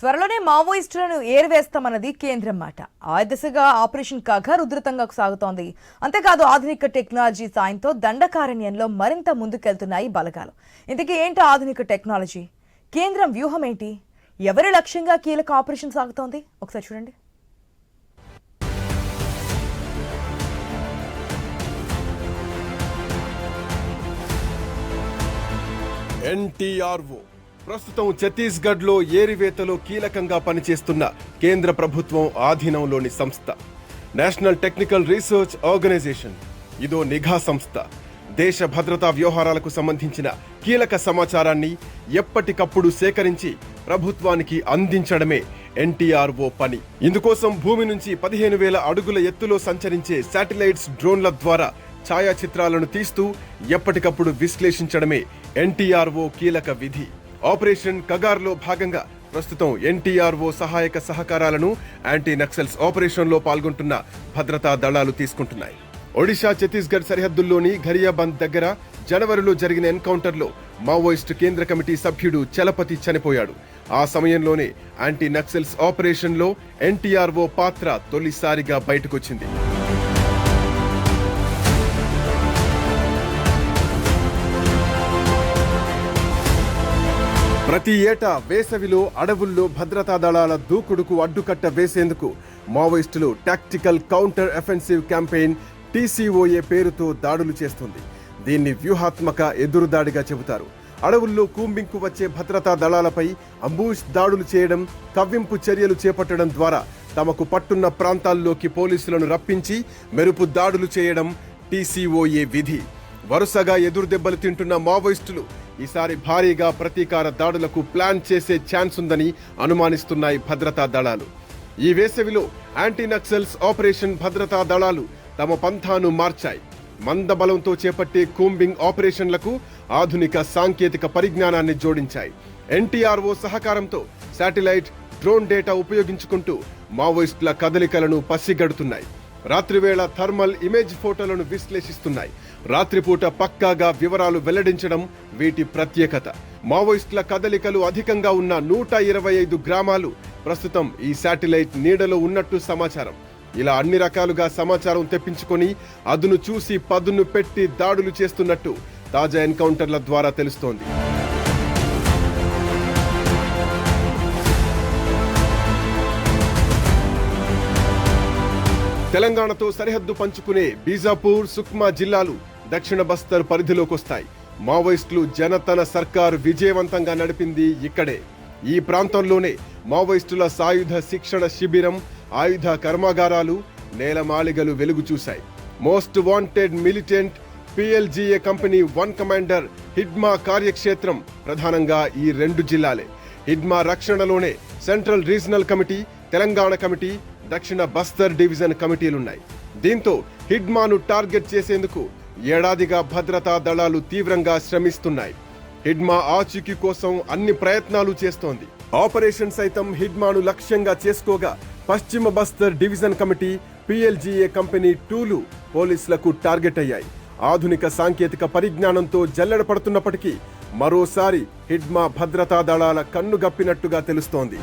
త్వరలోనే మావోయిస్టులను ఏరివేస్తామన్నది కేంద్రం మాట. ఆ దిశగా ఆపరేషన్ కఘర్ ఉధృతంగా సాగుతోంది. అంతేకాదు ఆధునిక టెక్నాలజీ సాయంతో దండకారణ్యంలో మరింత ముందుకెళ్తున్నాయి బలగాలు. ఇంతకీ ఏంటి ఆధునిక టెక్నాలజీ? కేంద్రం వ్యూహం ఏంటి? ఎవరి లక్ష్యంగా కీలక ఆపరేషన్ సాగుతోంది? ఒకసారి చూడండి. ఎన్టీఆర్ఓ ప్రస్తుతం ఛత్తీస్గఢ్లో ఏరివేతలో కీలకంగా పనిచేస్తున్న కేంద్ర ప్రభుత్వం ఆధీనంలోని సంస్థ. నేషనల్ టెక్నికల్ రీసెర్చ్ ఆర్గనైజేషన్ ఇదో నిఘా సంస్థ. దేశ భద్రతా వ్యవహారాలకు సంబంధించిన కీలక సమాచారాన్ని ఎప్పటికప్పుడు సేకరించి ప్రభుత్వానికి అందించడమే ఎన్టీఆర్ఓ పని. ఇందుకోసం భూమి నుంచి పదిహేను వేల అడుగుల ఎత్తులో సంచరించే శాటిలైట్స్ డ్రోన్ల ద్వారా ఛాయాచిత్రాలను తీస్తూ ఎప్పటికప్పుడు విశ్లేషించడమే ఎన్టీఆర్ఓ కీలక విధి. ఆపరేషన్ కగార్లో భాగంగా ప్రస్తుతం ఎన్టీఆర్ఓ సహాయక సహకారాలను యాంటీ నక్సల్స్ ఆపరేషన్లో పాల్గొంటున్న భద్రతా దళాలు తీసుకుంటున్నాయి. ఒడిశా ఛత్తీస్గఢ్ సరిహద్దుల్లోని ఘరియాబంద్ దగ్గర జనవరిలో జరిగిన ఎన్కౌంటర్లో మావోయిస్టు కేంద్ర కమిటీ సభ్యుడు చలపతి చనిపోయాడు. ఆ సమయంలోనే యాంటీ నక్సల్స్ ఆపరేషన్లో ఎన్టీఆర్ఓ పాత్ర తొలిసారిగా బయటకొచ్చింది. ప్రతి ఏటా వేసవిలో అడవుల్లో భద్రతా దళాల దూకుడుకు అడ్డుకట్ట వేసేందుకు మావోయిస్టులు tactical counter offensive campaign TCOA పేరుతో దాడులు చేస్తుంది. దీన్ని వ్యూహాత్మక ఎదురుదాడిగా చెబుతారు. అడవుల్లో కూంబింకు వచ్చే భద్రతా దళాలపై అంబూష్ దాడులు చేయడం కవ్వింపు చర్యలు చేపట్టడం ద్వారా తమకు పట్టున్న ప్రాంతాల్లోకి పోలీసులను రప్పించి మెరుపు దాడులు చేయడం టీసీఓఏ విధి. వరుసగా ఎదురుదెబ్బలు తింటున్న మావోయిస్టులు ఈసారి భారీగా ప్రతీకార దాడులకు ప్లాన్ చేసే ఛాన్స్ ఉందని అనుమానిస్తున్నాయి భద్రతా దళాలు. ఈ వేసవిలో యాంటీ నక్సల్స్ ఆపరేషన్ భద్రతా దళాలు తమ పంథాను మార్చాయి. మందబలంతో చేపట్టే కూంబింగ్ ఆపరేషన్లకు ఆధునిక సాంకేతిక పరిజ్ఞానాన్ని జోడించాయి. ఎన్టీఆర్ఓ సహకారంతో శాటిలైట్ డ్రోన్ డేటా ఉపయోగించుకుంటూ మావోయిస్టుల కదలికలను పసిగడుతున్నాయి. రాత్రివేళ థర్మల్ ఇమేజ్ ఫోటోలను విశ్లేషిస్తున్నాయి. రాత్రిపూట పక్కాగా వివరాలు వెల్లడించడం వీటి ప్రత్యేకత. మావోయిస్టుల కదలికలు అధికంగా ఉన్న నూట ఇరవై ఐదు గ్రామాలు ప్రస్తుతం ఈ శాటిలైట్ నీడలో ఉన్నట్టు సమాచారం. ఇలా అన్ని రకాలుగా సమాచారం తెప్పించుకొని అదును చూసి పదును పెట్టి దాడులు చేస్తున్నట్టు తాజా ఎన్కౌంటర్ల ద్వారా తెలుస్తోంది. తెలంగాణతో సరిహద్దు పంచుకునే బీజాపూర్ సుక్మా జిల్లాలు దక్షిణ బస్తర్ పరిధిలోకొస్తాయి. మావోయిస్టులు జనతన సర్కార్ విజయవంతంగా నడిపింది ఇక్కడే. ఈ ప్రాంతంలోనే మావోయిస్టుల సాయుధ శిక్షణ శిబిరం ఆయుధ కర్మాగారాలు నేలమాళిగలు వెలుగు చూశాయి. Most wanted militant PLGA company one commander Hidma కార్యక్షేత్రం ప్రధానంగా ఈ రెండు జిల్లాలే. Hidma రక్షణలోనే central regional committee Telangana committee దక్షిణ బస్తర్ డివిజన్ కమిటీలున్నాయి. దీంతో హిడ్మాను టార్గెట్ చేసేందుకు ఏడాదిగా భద్రతా దళాలు తీవ్రంగా శ్రమిస్తున్నాయి. హిడ్మా ఆచూకీ కోసం అన్ని ప్రయత్నాలు చేస్తోంది. ఆపరేషన్ సైతం హిడ్మాను లక్ష్యంగా చేసుకోగా పశ్చిమ Bastar division committee PLGA company tool పోలీసులకు టార్గెట్ అయ్యాయి. ఆధునిక సాంకేతిక పరిజ్ఞానంతో జల్లెడ పడుతున్నప్పటికీ మరోసారి హిడ్మా భద్రతా దళాల కన్ను గప్పినట్టుగా తెలుస్తోంది.